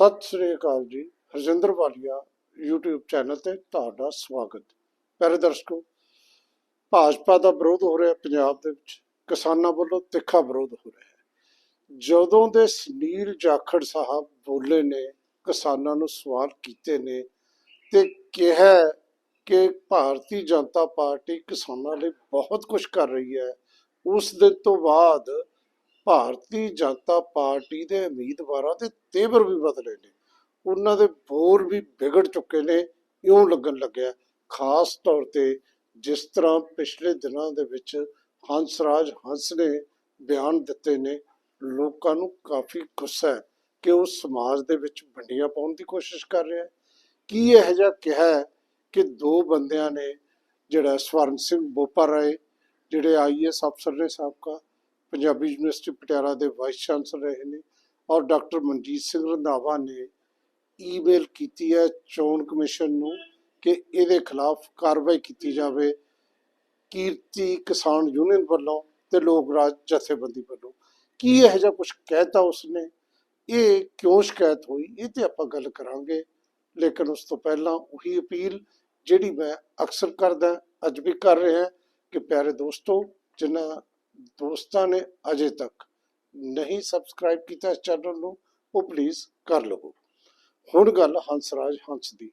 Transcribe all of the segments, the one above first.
ਸਤਿ ਸ੍ਰੀ ਅਕਾਲ ਜੀ, ਹਰਜਿੰਦਰ ਵਾਲੀਆ, YouTube channel ਤੇ ਤੁਹਾਡਾ ਸਵਾਗਤ। ਪਿਆਰੇ ਦਰਸ਼ਕੋ, ਭਾਜਪਾ ਦਾ ਵਿਰੋਧ ਹੋ ਰਿਹਾ ਪੰਜਾਬ ਦੇ ਵਿੱਚ, ਕਿਸਾਨਾਂ ਵੱਲੋਂ ਤਿੱਖਾ ਵਿਰੋਧ ਹੋ ਰਿਹਾ ਹੈ। ਜਦੋਂ ਦੇ ਸੁਨੀਲ ਜਾਖੜ ਸਾਹਿਬ ਬੋਲੇ ਨੇ, ਕਿਸਾਨਾਂ ਨੂੰ ਸਵਾਲ ਕੀਤੇ ਨੇ ਤੇ ਕਿਹਾ ਕਿ ਭਾਰਤੀ ਜਨਤਾ ਪਾਰਟੀ ਕਿਸਾਨਾਂ ਲਈ ਬਹੁਤ ਕੁਝ ਕਰ ਰਹੀ ਹੈ। ਉਸ ਦਿਨ ਤੋਂ ਬਾਅਦ ਭਾਰਤੀ ਜਨਤਾ ਪਾਰਟੀ ਦੇ ਉਮੀਦਵਾਰਾਂ ਦੇ ਤੇਵਰ ਵੀ ਬਦਲੇ ਨੇ। ਉਹਨਾਂ ਦੇ ਬੋਰ ਵੀ ਵਿਗੜ ਚੁੱਕੇ ਨੇ, ਇਉਂ ਲੱਗਣ ਲੱਗਿਆ। ਖਾਸ ਤੌਰ ਤੇ ਜਿਸ ਤਰ੍ਹਾਂ ਪਿਛਲੇ ਦਿਨਾਂ ਦੇ ਵਿੱਚ ਹੰਸਰਾਜ ਹੰਸ ਨੇ ਬਿਆਨ ਦਿੱਤੇ ਨੇ, ਲੋਕਾਂ ਨੂੰ ਕਾਫੀ ਗੁੱਸਾ ਹੈ ਕਿ ਉਹ ਸਮਾਜ ਦੇ ਵਿੱਚ ਵੰਡੀਆਂ ਪਾਉਣ ਦੀ ਕੋਸ਼ਿਸ਼ ਕਰ ਰਿਹਾ ਹੈ। ਕੀ ਇਹ ਜਿਹਾ ਕਿਹਾ ਕਿ ਦੋ ਬੰਦਿਆਂ ਨੇ ਜਿਹੜਾ ਸਵਰਨ ਸਿੰਘ ਬੋਪਾ ਰਾਏ ਜਿਹੜੇ ਆਈਐਸ ਅਫਸਰ ਨੇ ਸਾਬਕਾ ਪੰਜਾਬੀ ਯੂਨੀਵਰਸਿਟੀ ਪਟਿਆਲਾ ਦੇ ਵਾਈਸ ਚਾਂਸਲਰ ਰਹੇ ਨੇ ਔਰ ਡਾਕਟਰ ਮਨਜੀਤ ਸਿੰਘ ਰੰਧਾਵਾ ਨੇ ਈਮੇਲ ਕੀਤੀ ਹੈ ਚੋਣ ਕਮਿਸ਼ਨ ਨੂੰ ਕਿ ਇਹਦੇ ਖਿਲਾਫ ਕਾਰਵਾਈ ਕੀਤੀ ਜਾਵੇ। ਕੀਰਤੀ ਕਿਸਾਨ ਯੂਨੀਅਨ ਵੱਲੋਂ ਤੇ ਲੋਕ ਰਾਜ ਜਥੇਬੰਦੀ ਵੱਲੋਂ। ਕੀ ਇਹ ਜਿਹਾ ਕੁਝ ਕਹਿਤਾ ਉਸਨੇ? ਇਹ ਕਿਉਂ ਸ਼ਿਕਾਇਤ ਹੋਈ? ਇਹ ਤੇ ਆਪਾਂ ਗੱਲ ਕਰਾਂਗੇ। ਲੇਕਿਨ ਉਸ ਤੋਂ ਪਹਿਲਾਂ ਉਹੀ ਅਪੀਲ ਜਿਹੜੀ ਮੈਂ ਅਕਸਰ ਕਰਦਾ, ਅੱਜ ਵੀ ਕਰ ਰਿਹਾ ਕਿ ਪਿਆਰੇ ਦੋਸਤੋ, ਜਿਨ੍ਹਾਂ ਦੋਸਤਾਂ ਨੇ ਅਜੇ ਤੱਕ ਨਹੀਂ ਸਬਸਕ੍ਰਾਈਬ ਕੀਤਾ ਇਸ ਚੈਨਲ ਨੂੰ, ਉਹ ਪਲੀਜ਼ ਕਰ ਲਵੋ। ਹੁਣ ਗੱਲ ਹੰਸਰਾਜ ਹੰਸ ਦੀ।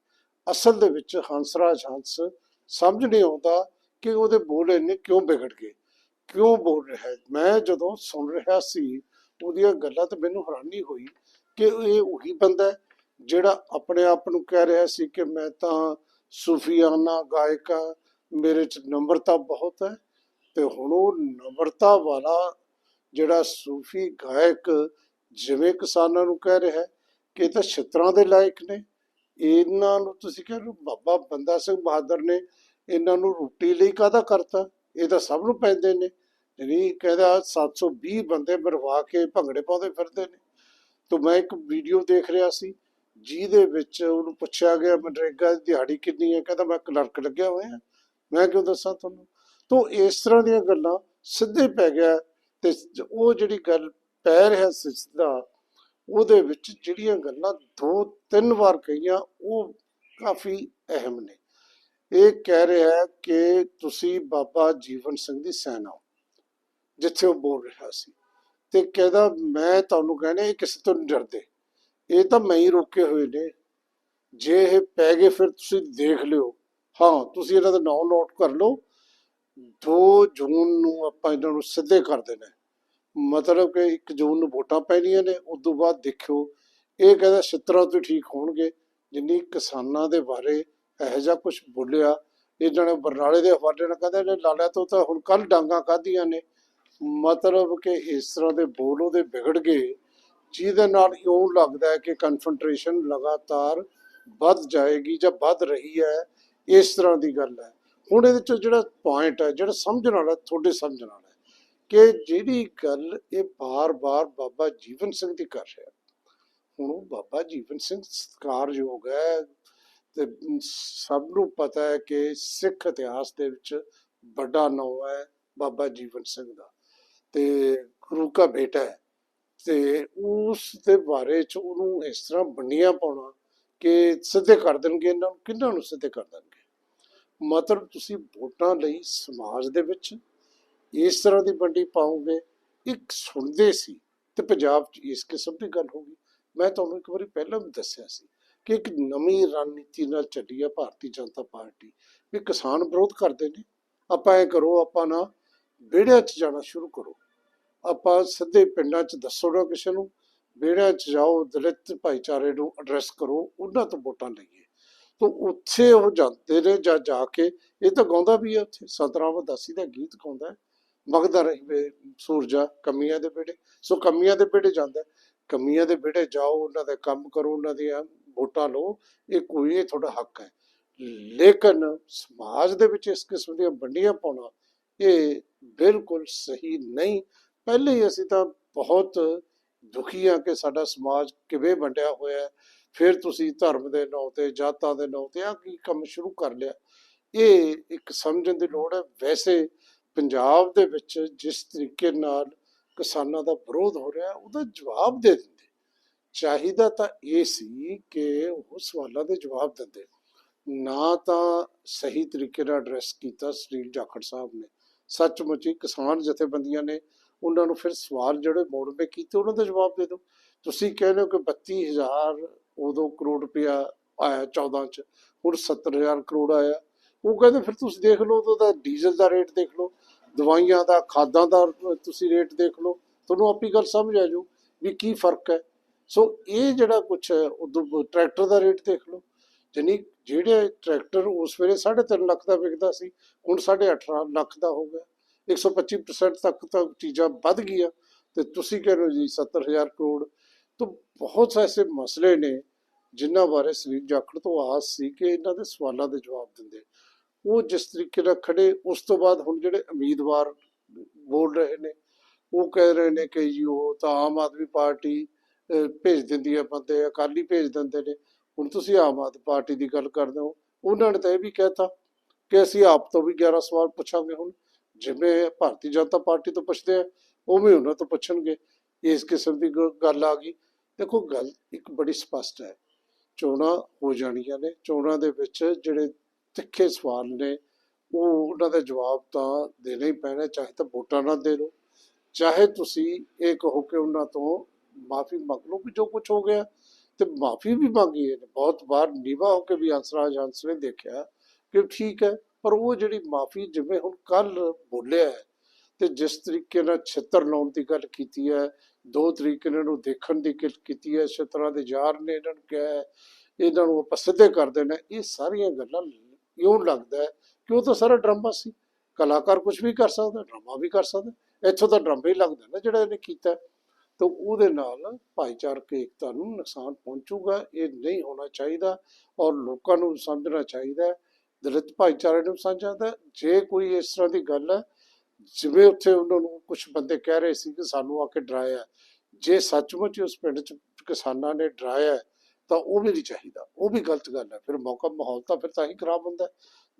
ਅਸਲ ਦੇ ਵਿੱਚ ਹੰਸਰਾਜ ਹੰਸ ਸਮਝ ਨਹੀਂ ਆਉਂਦਾ ਕਿ ਉਹਦੇ ਬੋਲ ਇੰਨੇ ਕਿਉਂ ਵਿਗੜ ਗਏ, ਕਿਉਂ ਬੋਲ ਰਿਹਾ ਹੈ। ਮੈਂ ਜਦੋਂ ਸੁਣ ਰਿਹਾ ਸੀ, ਉਹਦੀਆਂ ਗੱਲਾਂ ਤੇ ਮੈਨੂੰ ਹੈਰਾਨੀ ਹੋਈ ਕਿ ਇਹ ਉਹੀ ਬੰਦਾ ਜਿਹੜਾ ਆਪਣੇ ਆਪ ਨੂੰ ਕਹਿ ਰਿਹਾ ਸੀ ਕਿ ਮੈਂ ਤਾਂ ਸੂਫੀਆਨਾ ਗਾਇਕਾ ਮੇਰੇ ਚ ਨੰਬਰ ਤਾਂ ਬਹੁਤ ਹੈ। ਤੇ ਹੁਣ ਉਹ ਨਮਰਤਾ ਵਾਲਾ ਜਿਹੜਾ ਸੂਫੀ ਗਾਇਕ ਜਿਵੇਂ ਕਿਸਾਨਾਂ ਨੂੰ ਕਹਿ ਰਿਹਾ ਕਿ ਇਹ ਤਾਂ ਛਿੱਤਰਾਂ ਦੇ ਲਾਇਕ ਨੇ। ਇਹਨਾਂ ਨੂੰ ਤੁਸੀਂ ਕਹਿ ਬਾਬਾ ਬੰਦਾ ਸਿੰਘ ਬਹਾਦਰ ਨੇ ਇਹਨਾਂ ਨੂੰ ਰੋਟੀ ਲਈ ਕਾਹਦਾ ਕਰਤਾ? ਇਹ ਤਾਂ ਸਭ ਨੂੰ ਪੈਂਦੇ ਨੇ। ਜਿਹੜੀ ਕਹਿੰਦਾ 720 ਬੰਦੇ ਮਰਵਾ ਕੇ ਭੰਗੜੇ ਪਾਉਂਦੇ ਫਿਰਦੇ ਨੇ। ਤਾਂ ਮੈਂ ਇੱਕ ਵੀਡੀਓ ਦੇਖ ਰਿਹਾ ਸੀ, ਜਿਹਦੇ ਵਿੱਚ ਉਹਨੂੰ ਪੁੱਛਿਆ ਗਿਆ, ਮਨਰੇਗਾ ਦੀ ਦਿਹਾੜੀ ਕਿੰਨੀ ਹੈ? ਕਹਿੰਦਾ ਮੈਂ ਕਲਰਕ ਲੱਗਿਆ ਹੋਇਆ। ਮੈਂ ਕਿਉਂ ਦੱਸਾਂ ਤੁਹਾਨੂੰ? ਤੋਂ ਇਸ ਤਰ੍ਹਾਂ ਦੀਆਂ ਗੱਲਾਂ ਸਿੱਧੇ ਪੈ ਗਿਆ ਤੇ ਉਹ ਜਿਹੜੀ ਗੱਲ ਪੈ ਰਿਹਾ ਸਿੱਧਾ, ਉਹਦੇ ਵਿੱਚ ਜਿਹੜੀਆਂ ਗੱਲਾਂ ਦੋ ਤਿੰਨ ਵਾਰ ਕਹੀਆਂ, ਉਹ ਕਾਫੀ ਅਹਿਮ ਨੇ। ਇਹ ਕਹਿ ਰਿਹਾ ਹੈ ਕਿ ਤੁਸੀਂ ਬਾਬਾ ਜੀਵਨ ਸਿੰਘ ਦੀ ਸੈਨਾ ਹੋ ਜਿੱਥੇ ਉਹ ਬੋਲ ਰਿਹਾ ਸੀ। ਤੇ ਕਹਿੰਦਾ, ਮੈਂ ਤੁਹਾਨੂੰ ਕਹਿੰਦਾ, ਇਹ ਕਿਸੇ ਤੋਂ ਨਹੀਂ ਡਰਦੇ। ਇਹ ਤਾਂ ਮੈਂ ਹੀ ਰੋਕੇ ਹੋਏ ਨੇ। ਜੇ ਇਹ ਪੈ ਗਏ, ਫਿਰ ਤੁਸੀਂ ਦੇਖ ਲਿਓ। ਹਾਂ, ਤੁਸੀਂ ਇਹਨਾਂ ਦਾ ਨਾਮ ਨੋਟ ਕਰ ਲਓ। 2 ਜੂਨ ਨੂੰ ਆਪਾਂ ਇਹਨਾਂ ਨੂੰ ਸਿੱਧੇ ਕਰ ਦੇਣਾ। ਮਤਲਬ ਕਿ 1 ਜੂਨ ਨੂੰ ਵੋਟਾਂ ਪੈਣੀਆਂ ਨੇ, ਉਸ ਤੋਂ ਬਾਅਦ ਦੇਖਿਓ, ਇਹ ਕਹਿੰਦਾ ਛਿੱਤਰਾਂ ਤੋਂ ਠੀਕ ਹੋਣਗੇ। ਜਿੰਨੀ ਕਿਸਾਨਾਂ ਦੇ ਬਾਰੇ ਇਹੋ ਜਿਹਾ ਕੁਝ ਬੋਲਿਆ, ਇਹਨਾਂ ਨੇ ਬਰਨਾਲੇ ਦੇ ਹਵਾਲੇ ਨਾਲ ਕਹਿੰਦੇ ਇਹਨੇ ਲਾਲਿਆ ਤੋਂ ਤਾਂ ਹੁਣ ਕੱਲ ਡਾਂਗਾ ਕਾਧੀਆਂ ਨੇ। ਮਤਲਬ ਕਿ ਇਸ ਤਰ੍ਹਾਂ ਦੇ ਬੋਲ ਉਹਦੇ ਵਿਗੜ ਗਏ, ਜਿਹਦੇ ਨਾਲ ਇਉਂ ਲੱਗਦਾ ਹੈ ਕਿ ਕਨਸੈਂਟਰੇਸ਼ਨ ਲਗਾਤਾਰ ਵੱਧ ਜਾਏਗੀ ਜਾਂ ਵੱਧ ਰਹੀ ਹੈ, ਇਸ ਤਰ੍ਹਾਂ ਦੀ ਗੱਲ ਹੈ। ਹੁਣ ਇਹਦੇ ਚ ਜਿਹੜਾ ਪੁਆਇੰਟ ਹੈ, ਜਿਹੜਾ ਸਮਝਣ ਵਾਲਾ, ਤੁਹਾਡੇ ਸਮਝਣ ਵਾਲਾ ਕਿ ਜਿਹੜੀ ਗੱਲ ਇਹ ਬਾਰ-ਬਾਰ ਬਾਬਾ ਜੀਵਨ ਸਿੰਘ ਦੀ ਕਰ ਰਿਹਾ ਹੁਣ ਉਹ ਬਾਬਾ ਜੀਵਨ ਸਿੰਘ ਸਤਿਕਾਰਯੋਗ ਹੈ ਤੇ ਸਭ ਨੂੰ ਪਤਾ ਹੈ ਕਿ ਸਿੱਖ ਇਤਿਹਾਸ ਦੇ ਵਿੱਚ ਵੱਡਾ ਨਾਮ ਹੈ ਬਾਬਾ ਜੀਵਨ ਸਿੰਘ ਦਾ ਤੇ ਗੁਰੂ ਦਾ ਬੇਟਾ ਹੈ ਤੇ ਉਸ ਦੇ ਬਾਰੇ ਚ ਉਹਨੂੰ ਇਸ ਤਰ੍ਹਾਂ ਬੰਨੀਆਂ ਪਾਉਣਾ ਕਿ ਸਿੱਧੇ ਕਰ ਦੇਣਗੇ, ਇਹਨਾਂ ਨੂੰ ਕਿੰਨਾਂ ਨੂੰ ਸਿੱਧੇ ਕਰ ਦੇਣਗੇ? ਮਤਲਬ ਤੁਸੀਂ ਵੋਟਾਂ ਲਈ ਸਮਾਜ ਦੇ ਵਿੱਚ ਇਸ ਤਰ੍ਹਾਂ ਦੀ ਵੰਡੀ ਪਾਓਗੇ ਇੱਕ ਸੁਣਦੇ ਸੀ ਤੇ ਪੰਜਾਬ 'ਚ ਇਸ ਕਿਸਮ ਦੀ ਗੱਲ ਹੋ ਗਈ। ਮੈਂ ਤੁਹਾਨੂੰ ਇੱਕ ਵਾਰੀ ਪਹਿਲਾਂ ਵੀ ਦੱਸਿਆ ਸੀ ਕਿ ਇੱਕ ਨਵੀਂ ਰਣਨੀਤੀ ਨਾਲ ਚੱਲੀ ਆ ਭਾਰਤੀ ਜਨਤਾ ਪਾਰਟੀ, ਵੀ ਕਿਸਾਨ ਵਿਰੋਧ ਕਰਦੇ ਨੇ। ਆਪਾਂ ਇਹ ਕਰੋ, ਆਪਾਂ ਨਾ ਵਿਹੜਿਆਂ 'ਚ ਜਾਣਾ ਸ਼ੁਰੂ ਕਰੋ। ਆਪਾਂ ਸਿੱਧੇ ਪਿੰਡਾਂ 'ਚ ਦੱਸੋ ਨਾ ਕਿਸੇ ਨੂੰ, ਵਿਹੜਿਆਂ 'ਚ ਜਾਓ, ਦਲਿਤ ਭਾਈਚਾਰੇ ਨੂੰ ਐਡਰੈਸ ਕਰੋ, ਉਹਨਾਂ ਤੋਂ ਵੋਟਾਂ ਲਈਏ। ਤਾਂ ਉੱਥੇ ਉਹ ਜਾਂਦੇ ਨੇ ਜਾਂ ਜਾ ਕੇ, ਇਹ ਤਾਂ ਗਾਉਂਦਾ ਵੀ ਹੈ ਉੱਥੇ। ਸਤਰਾਮ ਦਾਸੀ ਦਾ ਗੀਤ ਗਾਉਂਦਾ ਹੈ। ਮਗਦਾ ਰਹੇ ਸੂਰਜਾ ਕਮੀਆਂ ਦੇ ਬੇੜੇ ਸੋ ਕਮੀਆਂ ਦੇ ਬੇੜੇ ਜਾਂਦਾ ਕਮੀਆਂ ਦੇ ਬੇੜੇ ਜਾਓ, ਉਹਨਾਂ ਦਾ ਕੰਮ ਕਰੋ, ਉਹਨਾਂ ਦੀਆਂ ਵੋਟਾਂ ਲਓ। ਇਹ ਕੋਈ, ਇਹ ਤੁਹਾਡਾ ਹੱਕ ਹੈ। ਲੇਕਿਨ ਸਮਾਜ ਦੇ ਵਿੱਚ ਇਸ ਕਿਸਮ ਦੀਆਂ ਵੰਡੀਆਂ ਪਾਉਣਾ, ਇਹ ਬਿਲਕੁਲ ਸਹੀ ਨਹੀਂ। ਪਹਿਲੇ ਹੀ ਅਸੀਂ ਤਾਂ ਬਹੁਤ ਦੁਖੀ ਆ ਕਿ ਸਾਡਾ ਸਮਾਜ ਕਿਵੇਂ ਵੰਡਿਆ ਹੋਇਆ ਹੈ। ਫਿਰ ਤੁਸੀਂ ਧਰਮ ਦੇ ਨਾਂ ਤੇ, ਜਾਤਾਂ ਦੇ ਨਾਂ ਤੇ ਆ ਕੀ ਕੰਮ ਸ਼ੁਰੂ ਕਰ ਲਿਆ? ਇਹ ਇੱਕ ਸਮਝਣ ਦੀ ਲੋੜ ਹੈ। ਵੈਸੇ ਪੰਜਾਬ ਦੇ ਵਿੱਚ ਜਿਸ ਤਰੀਕੇ ਨਾਲ ਕਿਸਾਨਾਂ ਦਾ ਵਿਰੋਧ ਹੋ ਰਿਹਾ, ਉਹਦਾ ਜਵਾਬ ਦੇ ਦਿੰਦੇ। ਚਾਹੀਦਾ ਤਾਂ ਇਹ ਸੀ ਕਿ ਉਹ ਸਵਾਲਾਂ ਦੇ ਜਵਾਬ ਦਿੰਦੇ। ਨਾ ਤਾਂ ਸਹੀ ਤਰੀਕੇ ਨਾਲ ਐਡਰੈਸ ਕੀਤਾ ਸੁਨੀਲ ਜਾਖੜ ਸਾਹਿਬ ਨੇ। ਸੱਚਮੁੱਚ ਹੀ ਕਿਸਾਨ ਜਥੇਬੰਦੀਆਂ ਨੇ, ਉਹਨਾਂ ਨੂੰ ਫਿਰ ਸਵਾਲ ਜਿਹੜੇ ਮੋੜ ਮੋੜਵੇਂ ਕੀਤੇ, ਉਹਨਾਂ ਦਾ ਜਵਾਬ ਦੇ ਦਿਓ। ਤੁਸੀਂ ਕਹਿੰਦੇ ਹੋ ਕਿ 32000 ਉਦੋਂ ਕਰੋੜ ਰੁਪਇਆ ਆਇਆ 14 ਚ, ਹੁਣ 70000 ਕਰੋੜ ਆਇਆ। ਉਹ ਕਹਿੰਦੇ ਫਿਰ ਤੁਸੀਂ ਦੇਖ ਲਓ, ਉਹਦਾ ਡੀਜ਼ਲ ਦਾ ਰੇਟ ਦੇਖ ਲਓ, ਦਵਾਈਆਂ ਦਾ, ਖਾਦਾਂ ਦਾ ਤੁਸੀਂ ਰੇਟ ਦੇਖ ਲਓ। ਤੁਹਾਨੂੰ ਆਪੀ ਗੱਲ ਸਮਝ ਆ ਜਾਊ ਵੀ ਕੀ ਫ਼ਰਕ ਹੈ। ਸੋ ਇਹ ਜਿਹੜਾ ਕੁਝ ਹੈ, ਉਦੋਂ ਟਰੈਕਟਰ ਦਾ ਰੇਟ ਦੇਖ ਲਓ। ਜਾਨੀ ਜਿਹੜੇ ਟਰੈਕਟਰ ਉਸ ਵੇਲੇ 3.5 ਲੱਖ ਦਾ ਵਿਕਦਾ ਸੀ, ਹੁਣ 8.5 ਲੱਖ ਦਾ ਹੋ ਗਿਆ। 125% ਤੱਕ ਤਾਂ ਚੀਜ਼ਾਂ ਵੱਧ ਗਈਆਂ। ਤੇ ਤੁਸੀਂ ਕਹਿੰਦੇ ਹੋ ਜੀ 70000 ਕਰੋੜ ਤਾਂ ਬਹੁਤ ਐਸੇ ਮਸਲੇ ਨੇ ਜਿਨ੍ਹਾਂ ਬਾਰੇ ਸੁਨੀਲ ਜਾਖੜ ਤੋਂ ਆਸ ਸੀ ਕਿ ਇਹਨਾਂ ਦੇ ਸਵਾਲਾਂ ਦੇ ਜਵਾਬ ਦਿੰਦੇ। ਉਹ ਜਿਸ ਤਰੀਕੇ ਨਾਲ ਖੜੇ, ਉਸ ਤੋਂ ਬਾਅਦ ਹੁਣ ਜਿਹੜੇ ਉਮੀਦਵਾਰ ਬੋਲ ਰਹੇ ਨੇ, ਉਹ ਕਹਿ ਰਹੇ ਨੇ ਕਿ ਜੀ ਉਹ ਤਾਂ ਆਮ ਆਦਮੀ ਪਾਰਟੀ ਭੇਜ ਦਿੰਦੀ ਹੈ ਬੰਦੇ, ਅਕਾਲੀ ਭੇਜ ਦਿੰਦੇ ਨੇ। ਹੁਣ ਤੁਸੀਂ ਆਮ ਆਦਮੀ ਪਾਰਟੀ ਦੀ ਗੱਲ ਕਰਦੇ ਹੋ। ਉਹਨਾਂ ਨੇ ਤਾਂ ਇਹ ਵੀ ਕਹਿਤਾ ਕਿ ਅਸੀਂ ਆਪ ਤੋਂ ਵੀ 11 ਸਵਾਲ ਪੁੱਛਾਂਗੇ ਹੁਣ। ਜਿਵੇਂ ਭਾਰਤੀ ਜਨਤਾ ਪਾਰਟੀ ਤੋਂ ਪੁੱਛਦੇ ਆ, ਉਵੇਂ ਉਹਨਾਂ ਤੋਂ ਪੁੱਛਣਗੇ। ਇਸ ਕਿਸਮ ਦੀ ਗ- ਗੱਲ ਆ ਗਈ। ਦੇਖੋ, ਗੱਲ ਇੱਕ ਬੜੀ ਸਪਸ਼ਟ ਹੈ। ਚੋਣਾਂ ਹੋ ਜਾਣੀਆਂ ਨੇ। ਚੋਣਾਂ ਦੇ ਵਿੱਚ ਜਿਹੜੇ ਤਿੱਖੇ ਸਵਾਲ ਨੇ, ਉਹ ਉਹਨਾਂ ਦੇ ਜਵਾਬ ਤਾਂ ਦੇਣਾ ਹੀ ਪੈਣਾ। ਚਾਹੇ ਤਾਂ ਵੋਟਾਂ ਨਾਲ ਦੇ ਲਓ, ਚਾਹੇ ਤੁਸੀਂ ਇਹ ਕਹੋ ਕਿ ਉਹਨਾਂ ਤੋਂ ਮਾਫੀ ਮੰਗ ਲਓ ਕਿ ਜੋ ਕੁਝ ਹੋ ਗਿਆ ਤੇ ਮਾਫੀ ਵੀ ਮੰਗੀ ਹੈ ਬਹੁਤ ਵਾਰ ਨੀਵਾ ਹੋ ਕੇ ਵੀ ਅੰਸਰਾ ਹੰਸ ਨੇ ਦੇਖਿਆ ਕਿ ਠੀਕ ਹੈ, ਪਰ ਉਹ ਜਿਹੜੀ ਮਾਫੀ ਜਿਵੇਂ ਹੁਣ ਕੱਲ ਬੋਲਿਆ ਹੈ ਤੇ ਜਿਸ ਤਰੀਕੇ ਨਾਲ ਛਿੱਤਰ ਲਾਉਣ ਦੀ ਗੱਲ ਕੀਤੀ ਹੈ ਦੋ ਤਰੀਕੇ ਨਾਲ ਇਹਨੂੰ ਦੇਖਣ ਦੀ ਗੱਲ ਕੀਤੀ ਹੈ ਇਸੇ ਤਰ੍ਹਾਂ ਦੇ ਯਾਰ ਨੇ ਇਹਨਾਂ ਨੂੰ ਕਿਹਾ ਹੈ, ਇਹਨਾਂ ਨੂੰ ਆਪਾਂ ਸਿੱਧੇ ਕਰ ਦੇਣਾ ਇਹ ਸਾਰੀਆਂ ਗੱਲਾਂ ਇਉਂ ਲੱਗਦਾ ਹੈ ਕਿ ਉਹ ਤਾਂ ਸਾਰਾ ਡਰਾਮਾ ਸੀ। ਕਲਾਕਾਰ ਕੁਝ ਵੀ ਕਰ ਸਕਦਾ ਡਰਾਮਾ ਵੀ ਕਰ ਸਕਦਾ ਇੱਥੋਂ ਤਾਂ ਡਰਾਮਾ ਹੀ ਲੱਗਦਾ ਨਾ ਜਿਹੜਾ ਇਹਨੇ ਕੀਤਾ ਤਾਂ ਉਹਦੇ ਨਾਲ ਭਾਈਚਾਰਕ ਏਕਤਾ ਨੂੰ ਨੁਕਸਾਨ ਪਹੁੰਚੂਗਾ ਇਹ ਨਹੀਂ ਹੋਣਾ ਚਾਹੀਦਾ ਔਰ ਲੋਕਾਂ ਨੂੰ ਸਮਝਣਾ ਚਾਹੀਦਾ ਦਲਿਤ ਭਾਈਚਾਰੇ ਨੂੰ ਸਮਝਾਦਾ ਜੇ ਕੋਈ ਇਸ ਤਰ੍ਹਾਂ ਦੀ ਗੱਲ ਹੈ ਜਿਵੇਂ ਉੱਥੇ ਉਹਨਾਂ ਨੂੰ ਕੁਝ ਬੰਦੇ ਕਹਿ ਰਹੇ ਸੀ ਕਿ ਸਾਨੂੰ ਆ ਕੇ ਡਰਾਇਆ ਜੇ ਸੱਚਮੁੱਚ ਉਸ ਪਿੰਡ 'ਚ ਕਿਸਾਨਾਂ ਨੇ ਡਰਾਇਆ ਤਾਂ ਉਹ ਵੀ ਨਹੀਂ ਚਾਹੀਦਾ। ਉਹ ਵੀ ਗਲਤ ਗੱਲ ਹੈ। ਫਿਰ ਮੌਕਾ ਮਾਹੌਲ ਤਾਂ ਫਿਰ ਤਾਂ ਹੀ ਖਰਾਬ ਹੁੰਦਾ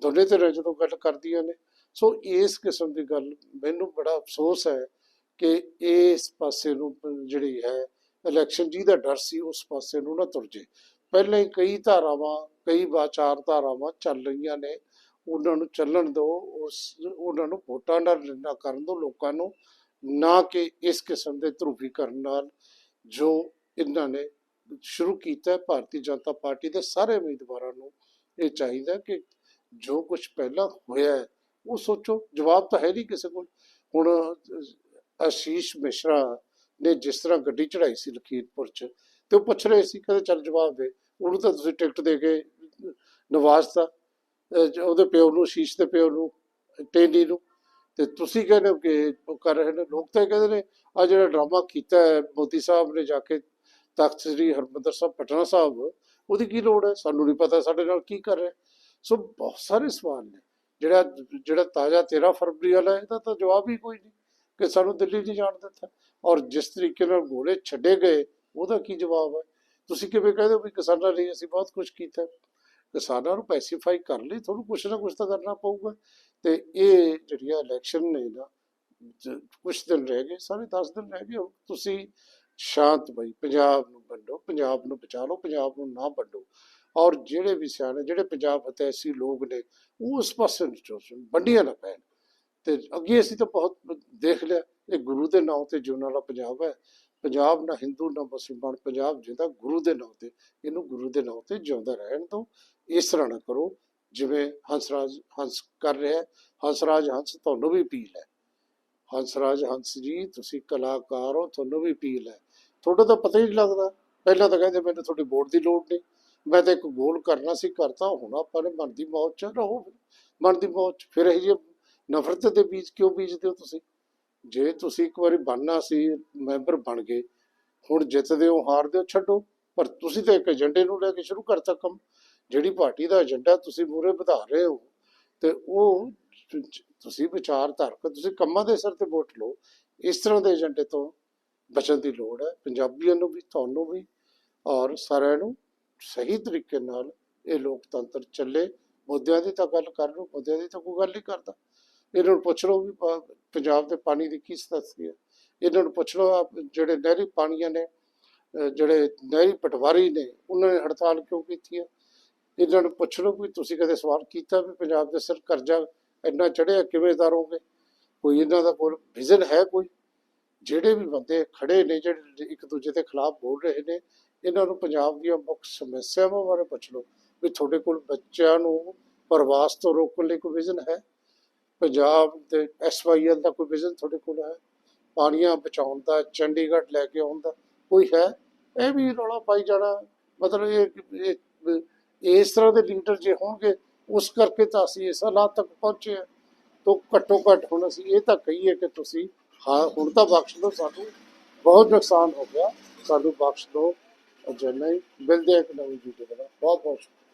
ਦੋਨੇ ਧਿਰਾਂ ਜਦੋਂ ਗੱਲ ਕਰਦੀਆਂ ਨੇ, ਸੋ ਇਸ ਕਿਸਮ ਦੀ ਗੱਲ ਮੈਨੂੰ ਬੜਾ ਅਫਸੋਸ ਹੈ ਕਿ ਇਸ ਪਾਸੇ ਨੂੰ ਜਿਹੜੀ ਹੈ, ਇਲੈਕਸ਼ਨ ਜਿਹਦਾ ਡਰ ਸੀ, ਉਸ ਪਾਸੇ ਨੂੰ ਨਾ ਤੁਰ ਜੇ। ਪਹਿਲਾਂ ਹੀ ਕਈ ਧਾਰਾਵਾਂ, ਕਈ ਵਾਚਾਰ ਧਾਰਾਵਾਂ ਚੱਲ ਰਹੀਆਂ ਨੇ ਉਹਨਾਂ ਨੂੰ ਚੱਲਣ ਦਿਓ ਉਸ ਉਹਨਾਂ ਨੂੰ ਵੋਟਾਂ ਨਾਲ ਨਾ ਕਰਨ ਦਿਓ ਲੋਕਾਂ ਨੂੰ ਨਾ ਕਿ ਇਸ ਕਿਸਮ ਦੇ ਧਰੂਵੀਕਰਨ ਨਾਲ ਜੋ ਇਹਨਾਂ ਨੇ ਸ਼ੁਰੂ ਕੀਤਾ ਭਾਰਤੀ ਜਨਤਾ ਪਾਰਟੀ ਦੇ ਸਾਰੇ ਉਮੀਦਵਾਰਾਂ ਨੂੰ ਇਹ ਚਾਹੀਦਾ ਕਿ ਜੋ ਕੁਝ ਪਹਿਲਾਂ ਹੋਇਆ ਉਹ ਸੋਚੋ ਜਵਾਬ ਤਾਂ ਹੈ ਨਹੀਂ ਕਿਸੇ ਕੋਲ। ਹੁਣ ਅਸ਼ੀਸ਼ ਮਿਸ਼ਰਾ ਨੇ ਜਿਸ ਤਰ੍ਹਾਂ ਗੱਡੀ ਚੜਾਈ ਸੀ ਲਖੀਰਪੁਰ ਚ ਤੇ ਉਹ ਪੁੱਛ ਰਹੇ ਸੀ ਕਦੇ ਚੱਲ ਜਵਾਬ ਦੇ ਉਹਨੂੰ ਤਾਂ ਤੁਸੀਂ ਟਿਕਟ ਦੇ ਕੇ ਨਵਾਜ਼ਤਾ। ਅਹ, ਉਹਦੇ ਪਿਓ ਨੂੰ, ਸ਼ੀਸ਼ ਦੇ ਪਿਓ ਨੂੰ ਟੇਨੀ ਨੂੰ, ਤੇ ਤੁਸੀਂ ਕਹਿੰਦੇ ਹੋ ਕਿ ਉਹ ਕਰ ਰਹੇ ਨੇ। ਲੋਕ ਤਾਂ ਇਹ ਕਹਿੰਦੇ ਨੇ ਆ ਜਿਹੜਾ ਡਰਾਮਾ ਕੀਤਾ ਹੈ, ਮੋਦੀ ਸਾਹਿਬ ਨੇ ਜਾ ਕੇ, ਤਖਤ ਸ੍ਰੀ ਹਰਮੰਦਰ ਸਾਹਿਬ, ਪਟਨਾ ਸਾਹਿਬ, ਉਹਦੀ ਕੀ ਲੋੜ ਹੈ? ਸਾਨੂੰ ਨਹੀਂ ਪਤਾ ਸਾਡੇ ਨਾਲ ਕੀ ਕਰ ਰਿਹਾ। ਸੋ ਬਹੁਤ ਸਾਰੇ ਸਵਾਲ ਨੇ। ਜਿਹੜਾ ਜਿਹੜਾ ਤਾਜ਼ਾ 13 ਫਰਵਰੀ ਵਾਲਾ ਇਹਦਾ ਤਾਂ ਜਵਾਬ ਹੀ ਕੋਈ ਨਹੀਂ ਕਿ ਸਾਨੂੰ ਦਿੱਲੀ ਨਹੀਂ ਜਾਣ ਦਿੱਤਾ। ਔਰ ਜਿਸ ਤਰੀਕੇ ਨਾਲ ਗੋਲੇ ਛੱਡੇ ਗਏ, ਉਹਦਾ ਕੀ ਜਵਾਬ ਹੈ? ਤੁਸੀਂ ਕਿਵੇਂ ਕਹਿੰਦੇ ਹੋ ਵੀ ਕਿਸਾਨਾਂ ਲਈ ਅਸੀਂ ਬਹੁਤ ਕੁਝ ਕੀਤਾ ਕਿਸਾਨਾਂ ਨੂੰ ਪੈਸੀਫਾਈ ਕਰਨ ਲਈ, ਤੁਹਾਨੂੰ ਕੁਛ ਨਾ ਕੁਛ ਤਾਂ ਕਰਨਾ ਪਊਗਾ। ਤੇ ਇਹ ਜਿਹੜੀਆਂ ਇਲੈਕਸ਼ਨ ਨੇ ਨਾ, ਜ- ਦਿਨ ਰਹਿ ਗਏ, ਸਾਰੇ 10 ਦਿਨ ਰਹਿ ਗਏ ਤੁਸੀਂ ਸ਼ਾਂਤ ਬਈ, ਪੰਜਾਬ ਨੂੰ ਵੰਡੋ, ਪੰਜਾਬ ਨੂੰ ਬਚਾ ਲਓ, ਪੰਜਾਬ ਨੂੰ ਨਾ ਵੰਡੋ। ਔਰ ਜਿਹੜੇ ਵੀ ਸਿਆਣੇ, ਜਿਹੜੇ ਪੰਜਾਬ ਹਤੈਸੀ ਲੋਕ ਨੇ, ਉਹ ਉਸ ਪਾਸੇ ਨੂੰ ਚੋਸਣ ਵੰਡੀਆਂ ਨਾ ਪੈਣ। ਤੇ ਅੱਗੇ ਅਸੀਂ ਤਾਂ ਬਹੁਤ ਦੇਖ ਲਿਆ, ਇਹ ਗੁਰੂ ਦੇ ਨਾਂ ਤੇ ਜਿਉਣ ਵਾਲਾ ਪੰਜਾਬ ਹੈ ਪੰਜਾਬ ਨਾ ਹਿੰਦੂ ਨਾ ਮੁਸਲਮਾਨ, ਪੰਜਾਬ ਜਿਹਦਾ ਗੁਰੂ ਦੇ ਨਾਂ ਤੇ, ਇਹਨੂੰ ਗੁਰੂ ਦੇ ਨਾਂ ਤੇ ਜਿਉਂਦਾ ਰਹਿਣ ਤੋਂ ਇਸ ਤਰ੍ਹਾਂ ਨਾ ਕਰੋ, ਜਿਵੇਂ ਹੰਸਰਾਜ ਹੰਸ ਕਰ ਰਿਹਾ ਹੈ। ਹੰਸਰਾਜ ਹੰਸ ਤੁਹਾਨੂੰ ਵੀ ਅਪੀਲ ਹੈ। ਹੰਸਰਾਜ ਹੰਸ ਜੀ, ਤੁਸੀਂ ਕਲਾਕਾਰ ਹੋ, ਤੁਹਾਨੂੰ ਵੀ ਅਪੀਲ ਹੈ। ਤੁਹਾਡਾ ਤਾਂ ਪਤਾ ਹੀ ਨਹੀਂ ਲੱਗਦਾ। ਪਹਿਲਾਂ ਤਾਂ ਕਹਿੰਦੇ ਮੈਨੂੰ ਤੁਹਾਡੀ ਵੋਟ ਦੀ ਲੋੜ ਨਹੀਂ। ਮੈਂ ਤਾਂ ਇੱਕ ਗੋਲ ਕਰਨਾ ਸੀ, ਕਰਤਾ, ਹੁਣ ਆਪਾਂ ਨੇ ਮਨ ਦੀ ਮੌਤ ਚ ਰਹੋ। ਮਨ ਦੀ ਮੌਤ 'ਚ। ਫਿਰ ਇਹ ਜਿਹੇ ਨਫ਼ਰਤ ਦੇ ਬੀਜ ਕਿਉਂ ਬੀਜਦੇ ਹੋ ਤੁਸੀਂ? ਜੇ ਤੁਸੀਂ ਇੱਕ ਵਾਰੀ ਬਣਨਾ ਸੀ, ਮੈਂਬਰ ਬਣ ਗਏ, ਹੁਣ ਜਿੱਤਦੇ ਹੋ ਹਾਰਦੇ ਹੋ, ਛੱਡੋ। ਪਰ ਤੁਸੀਂ ਤਾਂ ਇੱਕ ਏਜੰਡੇ ਨੂੰ ਲੈ ਕੇ ਸ਼ੁਰੂ ਕਰਤਾ ਕੰਮ। ਜਿਹੜੀ ਪਾਰਟੀ ਦਾ ਏਜੰਡਾ ਤੁਸੀਂ ਮੂਰੇ ਵਧਾ ਰਹੇ ਹੋ, ਤੇ ਉਹ ਤੁ- ਤੁਸੀਂ ਵਿਚਾਰਧਾਰਕ, ਤੁਸੀਂ ਕੰਮਾਂ ਦੇ ਸਿਰ ਤੇ ਵੋਟ ਲਓ। ਇਸ ਤਰ੍ਹਾਂ ਦੇ ਏਜੰਡੇ ਤੋਂ ਬਚਣ ਦੀ ਲੋੜ ਹੈ। ਪੰਜਾਬੀਆਂ ਨੂੰ ਵੀ, ਤੁਹਾਨੂੰ ਵੀ, ਔਰ ਸਾਰਿਆਂ ਨੂੰ ਸਹੀ ਤਰੀਕੇ ਨਾਲ ਇਹ ਲੋਕਤੰਤਰ ਚੱਲੇ। ਮੁੱਦਿਆਂ ਦੀ ਤਾਂ ਗੱਲ ਕਰ ਲਓ, ਮੁੱਦਿਆਂ ਦੀ ਤਾਂ ਕੋਈ ਗੱਲ ਨਹੀਂ ਕਰਦਾ। ਇਹਨਾਂ ਨੂੰ ਪੁੱਛ ਲਓ ਵੀ ਪੰਜਾਬ ਦੇ ਪਾਣੀ ਦੀ ਕੀ ਸਥਿਤੀ ਹੈ। ਇਹਨਾਂ ਨੂੰ ਪੁੱਛ ਲਓ ਆਪ ਜਿਹੜੇ ਨਹਿਰੀ ਪਾਣੀਆਂ ਨੇ ਜਿਹੜੇ ਨਹਿਰੀ ਪਟਵਾਰੀ ਨੇ, ਉਹਨਾਂ ਨੇ ਹੜਤਾਲ ਕਿਉਂ ਕੀਤੀ ਹੈ? ਇਹਨਾਂ ਨੂੰ ਪੁੱਛ ਲਓ ਵੀ ਤੁਸੀਂ ਕਦੇ ਸਵਾਲ ਕੀਤਾ ਵੀ ਪੰਜਾਬ ਦੇ ਸਿਰ ਕਰਜ਼ਾ ਇੰਨਾ ਚੜਿਆ ਕਿਵੇਂ ਉਤਾਰੋਗੇ ਕੋਈ ਇਹਨਾਂ ਦਾ ਕੋਲ ਵਿਜ਼ਨ ਹੈ ਕੋਈ? ਜਿਹੜੇ ਵੀ ਬੰਦੇ ਖੜੇ ਨੇ, ਜਿਹੜੇ ਇੱਕ ਦੂਜੇ ਦੇ ਖਿਲਾਫ ਬੋਲ ਰਹੇ ਨੇ, ਇਹਨਾਂ ਨੂੰ ਪੰਜਾਬ ਦੀਆਂ ਮੁੱਖ ਸਮੱਸਿਆਵਾਂ ਬਾਰੇ ਪੁੱਛ ਲਓ ਵੀ ਤੁਹਾਡੇ ਕੋਲ ਬੱਚਿਆਂ ਨੂੰ ਪ੍ਰਵਾਸ ਤੋਂ ਰੋਕਣ ਲਈ ਕੋਈ ਵਿਜ਼ਨ ਹੈ? ਪੰਜਾਬ ਦੇ ਐਸਵਾਈਐਲ ਦਾ ਕੋਈ ਵਿਜ਼ਨ ਤੁਹਾਡੇ ਕੋਲ ਹੈ? ਪਾਣੀਆਂ ਬਚਾਉਣ ਦਾ, ਚੰਡੀਗੜ੍ਹ ਲੈ ਕੇ ਆਉਣ ਦਾ ਕੋਈ ਹੈ? ਇਹ ਵੀ ਰੌਲਾ ਪਾਈ ਜਾਣਾ, ਮਤਲਬ ਇਹ ਇਸ ਤਰ੍ਹਾਂ ਦੇ ਲੀਡਰ ਜੇ ਹੋਣਗੇ, ਉਸ ਕਰਕੇ ਤਾਂ ਅਸੀਂ ਇਸ ਹਾਲਾਤ ਤੱਕ ਪਹੁੰਚੇ ਹਾਂ। ਤੋਂ ਘੱਟੋ ਘੱਟ ਹੁਣ ਅਸੀਂ ਇਹ ਤਾਂ ਕਹੀਏ ਕਿ ਤੁਸੀਂ, ਹਾਂ, ਹੁਣ ਤਾਂ ਬਖਸ਼ ਦਿਓ ਸਾਨੂੰ। ਬਹੁਤ ਨੁਕਸਾਨ ਹੋ ਗਿਆ। ਸਾਨੂੰ ਬਖਸ਼ ਦਿਓ। ਅਜੇ ਨਹੀਂ, ਮਿਲਦੇ ਹਾਂ ਇੱਕ ਨਵੀਂ ਵੀਡੀਓ ਦੇ ਬਹੁਤ ਬਹੁਤ ਸ਼ੁਕਰੀਆ।